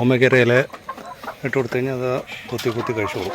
ഓമയ്ക്കരയിൽ ഇട്ട് കൊടുത്തു കഴിഞ്ഞാൽ അത് കുത്തി കുത്തി കഴിച്ചോളും.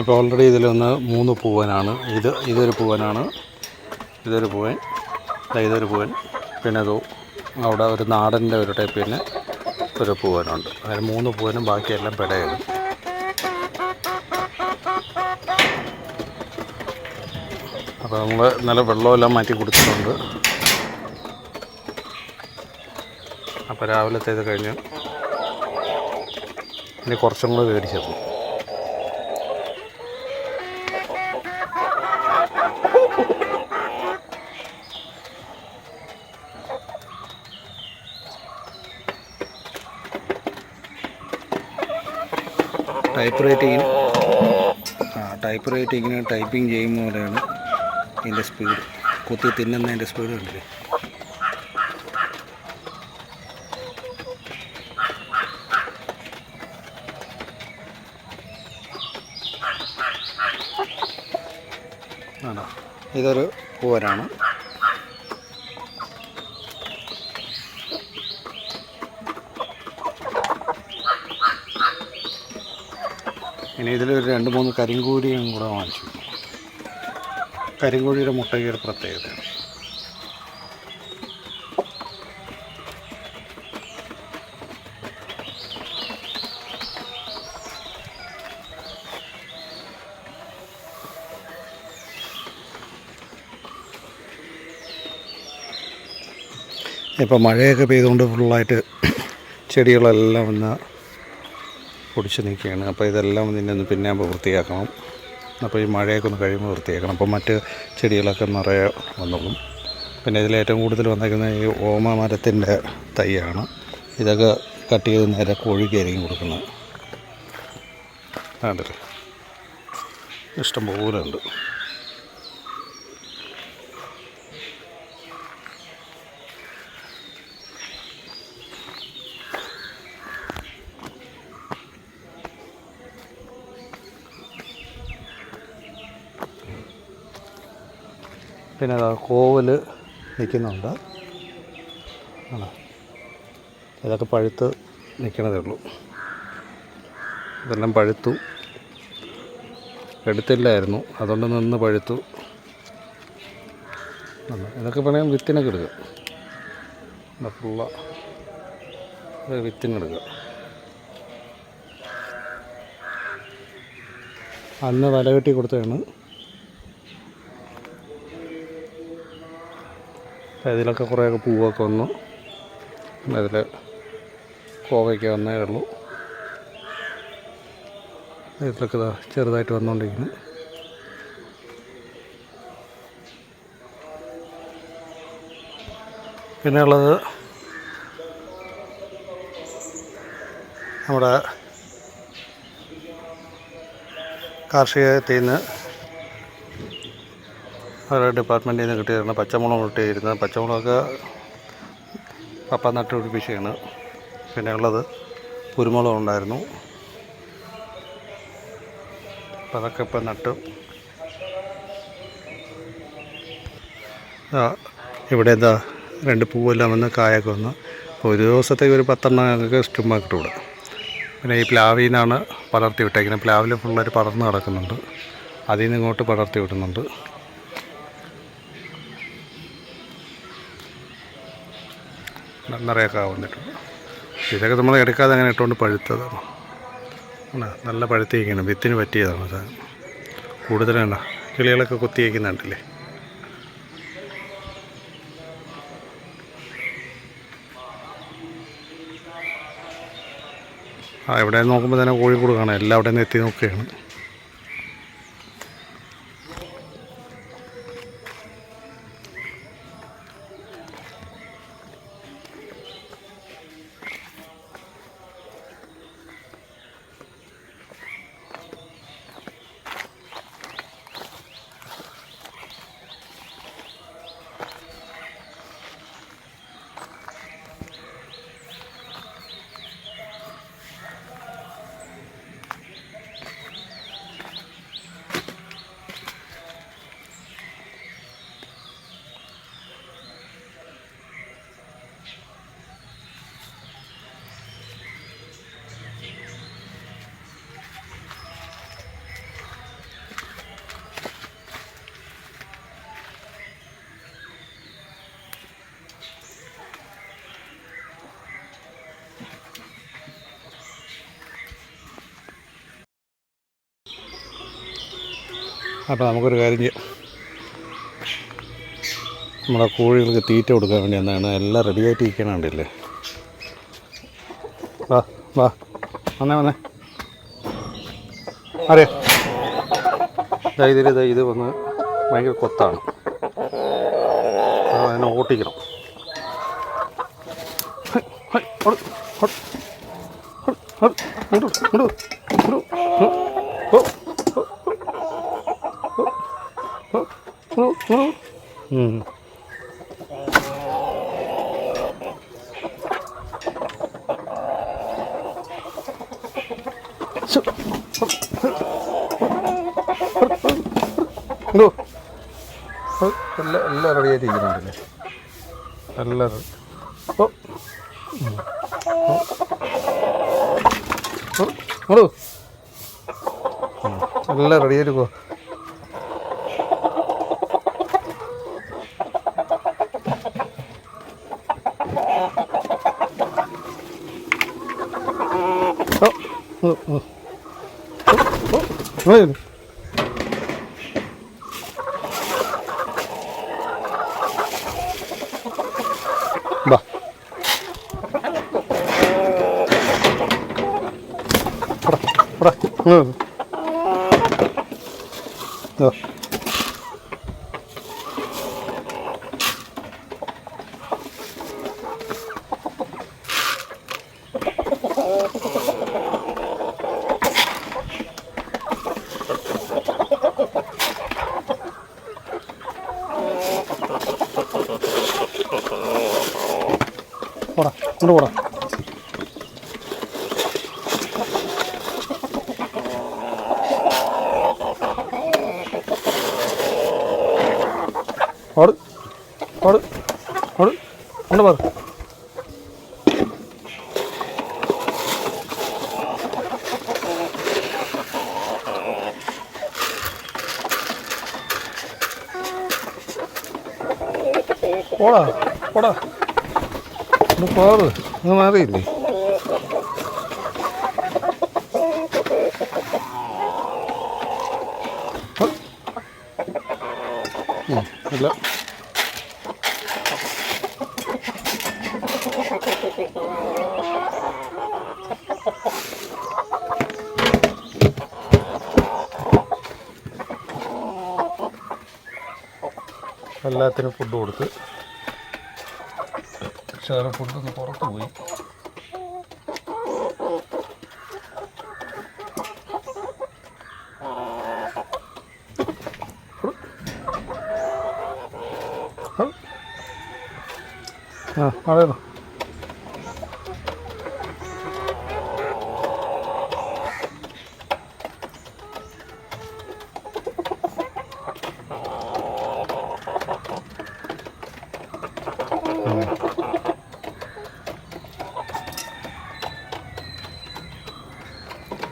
ഇപ്പോൾ ഓൾറെഡി ഇതിലൊന്ന് മൂന്ന് പൂവനാണ്. ഇത് ഇതൊരു പൂവനാണ്. ഇതൊരു പൂവൻ. ഇതൊരു പൂവൻ. പിന്നെ അത് അവിടെ ഒരു നാടന്റെ ഒരു ടൈപ്പ് പിന്നെ ഒരു പൂവനുണ്ട്. അതിന് മൂന്ന് പൂവനും ബാക്കിയെല്ലാം പിടയാണ്. അപ്പോൾ നമ്മൾ നല്ല വെള്ളമെല്ലാം മാറ്റി കൊടുത്തിട്ടുണ്ട്. അപ്പോൾ രാവിലത്തേത് കഴിഞ്ഞ് ഇനി കുറച്ചും കൂടെ മേടിച്ചത് ടൈപ്പ് റൈറ്റിങ്ങിന് ആ ടൈപ്പ് റൈറ്റിങ്ങിന് ടൈപ്പിംഗ് ചെയ്യുന്ന പോലെയാണ് ഇതിന്റെ സ്പീഡ് കുത്തി തിന്നുന്നതിന്റെ സ്പീഡ് കണ്ടില്ലേ? ആണോ? ഇതൊരു പൂവനാണ്. ഇനി ഇതിലൊരു രണ്ട് മൂന്ന് കരിങ്കൂരിയും കൂടെ വാങ്ങിച്ചു. കരിങ്കൂടിയുടെ മുട്ടയ്ക്ക് ഒരു പ്രത്യേകതയാണ് ഇപ്പോൾ മഴയൊക്കെ പെയ്തുകൊണ്ട് ഫുള്ളായിട്ട് ചെടികളെല്ലാം ഒന്ന് പൊടിച്ച് നിൽക്കുകയാണ് അപ്പോൾ ഇതെല്ലാം ഇതിന്റെ ഒന്ന് പിന്നെ വൃത്തിയാക്കണം. അപ്പോൾ ഈ മഴയൊക്കെ ഒന്ന് കഴിയുമ്പോൾ വൃത്തിയാക്കണം. അപ്പോൾ മറ്റ് ചെടികളൊക്കെ നിറയെ വന്നോളും. പിന്നെ ഇതിൽ ഏറ്റവും കൂടുതൽ വന്നേക്കുന്നത് ഈ ഓമ മരത്തിന്റെ തൈയാണ്. ഇതൊക്കെ കട്ട് ചെയ്ത് നേരെ കോഴിക്കായിരിക്കും കൊടുക്കുന്നത്. അതല്ലേ ഇഷ്ടം പോലെ ഉണ്ട്. പിന്നെ കോവൽ നിൽക്കുന്നുണ്ട്. ആണോ? ഇതൊക്കെ പഴുത്ത് നിൽക്കണതേ ഉള്ളൂ. ഇതെല്ലാം പഴുത്തു. എടുത്തില്ലായിരുന്നു. അതുകൊണ്ട് നിന്ന് പഴുത്തു. ഇതൊക്കെ വേണമെങ്കിൽ വിത്തിനൊക്കെ എടുക്കുക. ഫുള്ള വിത്തിനെടുക്കുക അന്ന് വല കെട്ടി കൊടുത്തതാണ്. ഇതിലൊക്കെ കുറേയൊക്കെ പൂവൊക്കെ വന്നു. അതിൽ കോവയ്ക്ക് വന്നേ ഉള്ളൂ. ഇതിലൊക്കെ ഇതാ ചെറുതായിട്ട് വന്നുകൊണ്ടിരിക്കുന്നു പിന്നെ ഉള്ളത് നമ്മുടെ കാർഷികത്തിൽ നിന്ന് അവരുടെ ഡിപ്പാർട്ട്മെന്റിൽ നിന്ന് കിട്ടിയിരുന്ന പച്ചമുളക് കിട്ടിയിരുന്ന പച്ചമുളകൊക്കെ പപ്പ നട്ട് പിടിപ്പിച്ചാണ് പിന്നെ ഉള്ളത് കുരുമുളക് ഉണ്ടായിരുന്നു. അപ്പം അതൊക്കെ ഇപ്പം നട്ട്. ഇവിടെ എന്താ രണ്ട് പൂവെല്ലാം വന്ന് കായൊക്കെ വന്ന് ഒരു ദിവസത്തേക്ക് ഒരു പത്തെണ്ണം ഞങ്ങൾക്ക് കിട്ടും ഇവിടെ. പിന്നെ ഈ പ്ലാവിൽ നിന്നാണ് പടർത്തി വിട്ടേക്കുന്നത്. പ്ലാവിൽ ഫുള്ളായിട്ട് പടർന്ന് കിടക്കുന്നുണ്ട്. അതിൽ നിന്ന് ഇങ്ങോട്ട് പടർത്തി വിടുന്നുണ്ട്. നിറയൊക്കെ വന്നിട്ടുണ്ട്. ഇതൊക്കെ നമ്മൾ എടുക്കാതെ അങ്ങനെ ഇട്ടുകൊണ്ട് പഴുത്തതാണ് ആണ്? നല്ല പഴുത്തേക്കാണ് വിത്തിന് പറ്റിയതാണ് സാധനം. കൂടുതലാണ് കിളികളൊക്കെ കുത്തിയേക്കുന്നുണ്ടല്ലേ ആ എവിടെ നോക്കുമ്പോൾ തന്നെ കോഴിക്കോട് കാണാം. എല്ലാം അവിടെ നിന്ന് എത്തി നോക്കുകയാണ്. അപ്പോൾ നമുക്കൊരു കാര്യം ചെയ്യാം. നമ്മുടെ കോഴികൾക്ക് തീറ്റ കൊടുക്കാൻ വേണ്ടി എന്നാണ് എല്ലാം റെഡിയായിട്ട് ഇരിക്കണുണ്ടല്ലേ വാ വാ. വന്നേ വന്നേ. അറിയാം ഇതിൽ ഇത് വന്ന് ഭയങ്കര കൊത്താണ്. അതിനെ ഓട്ടിക്കണം. ഇങ്ങോട്ട് ഇങ്ങോട്ട് ഇങ്ങോട്ട് വാ, ഓ, ഓ, ഓ, ഓ, എല്ലാം എല്ലാം റെഡി ആയിട്ട് ഇരിക്കുന്നുണ്ടല്ലേ എല്ലാം ഓ. എല്ലാം റെഡി ആയിട്ട് പോ ഓ ഓ ഓ ഓ ഓ ഓ ബാ പോടാ, പോടാ. ഇങ്ങോട്ട് പോടാ. ഓട്. ഓട്. ഓട്. ഇങ്ങോട്ട് പറ. ഓടാ പോടാ. ഒന്ന് പോറ് ഒന്ന് മാറിയില്ലേ ഹ. ഇല്ല എല്ലാത്തിനും ഫുഡ് കൊടുത്ത്. ശകലം ഫുഡൊന്ന് പുറത്തു പോയി. ആ അതേതോ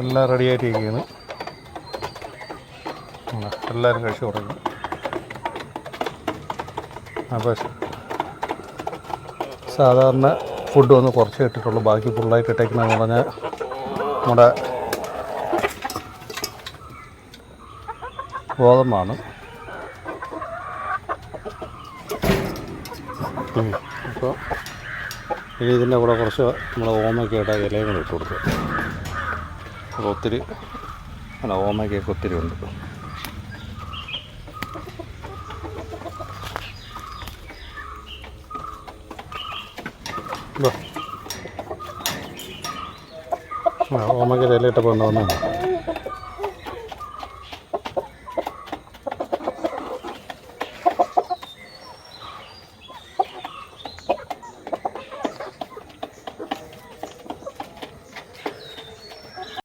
എല്ലാം റെഡി ആയിട്ടിരിക്കുകയാണ്. ഉം, എല്ലാവരും കഴിച്ചു തുടങ്ങി. അപ്പോൾ സാധാരണ ഫുഡ് ഒന്ന് കുറച്ച് ഇട്ടിട്ടുള്ളൂ. ബാക്കി ഫുള്ളായിട്ട് ഇട്ടേക്കുന്നതെന്ന് പറഞ്ഞാൽ നമ്മുടെ ഗോതമ്പാണ്. അപ്പോൾ ഇതിന്റെ കൂടെ കുറച്ച് നമ്മൾ ഓമയ്ക്കായിട്ട് ഇലയും കൂടെ ഇട്ട് കൊടുക്കുക അപ്പോൾ ഒത്തിരി അല്ല ഓമയ്ക്കൊക്കെ ഒത്തിരി ഉണ്ട്. ഓമയ്ക്ക് ഇല ഇട്ടപ്പോൾ ഉണ്ടാവുന്നതാണ്